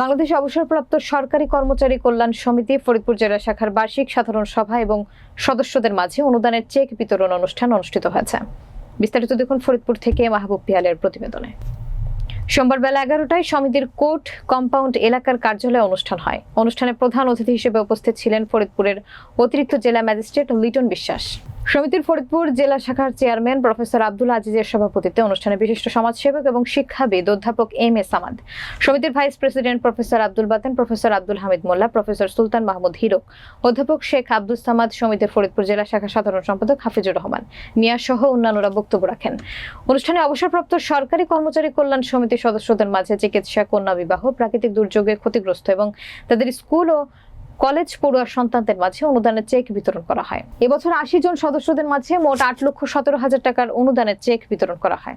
বাংলাদেশ অবসরপ্রাপ্ত সরকারি কর্মচারী কল্যাণ সমিতি, ফরিদপুর জেলা শাখার বার্ষিক সাধারণ সভা এবং সদস্যদের মাঝে অনুদানের চেক বিতরণ অনুষ্ঠান অনুষ্ঠিত হয়েছে। বিস্তারিত দেখুন ফরিদপুর থেকে মাহবুব পিয়ালের প্রতিবেদনে। সোমবার বেলা এগারোটায় সমিতির কোর্ট কম্পাউন্ড এলাকার কার্যালয়ে অনুষ্ঠান হয়। অনুষ্ঠানে প্রধান অতিথি হিসেবে উপস্থিত ছিলেন ফরিদপুরের অতিরিক্ত জেলা ম্যাজিস্ট্রেট লিটন বিশ্বাস। সমিতির ফরিদপুর জেলা শাখার চেয়ারম্যান প্রফেসর আব্দুল আজিজের সভাপতিত্বে অনুষ্ঠানে বিশিষ্ট সমাজসেবক এবং শিক্ষাবিদ অধ্যাপক এম এ সামাদ, সমিতির vice president professor Abdul Baten, professor Abdul Hamid Molla, professor Sultan Mahmud Hirak অধ্যাপক শেখ আব্দুল সামাদ, সমিতির ফরিদপুর জেলা শাখা সাধারণ সম্পাদক হাফিজুর রহমান মিয়া সহ অন্যান্যরা বক্তব্য রাখেন। অনুষ্ঠানে অবসরপ্রাপ্ত সরকারি কর্মচারী কল্যাণ সমিতির সদস্যদের মাঝে চিকিৎসা, কন্যা বিবাহ, প্রাকৃতিক দুর্যোগে ক্ষতিগ্রস্ত এবং তাদের স্কুল ও কলেজ পড়ুয়ার সন্তানদের মাঝে অনুদানের চেক বিতরণ করা হয়। এবছর আশি জন সদস্যদের মাঝে মোট আট লক্ষ সতেরো হাজার টাকার অনুদানের চেক বিতরণ করা হয়।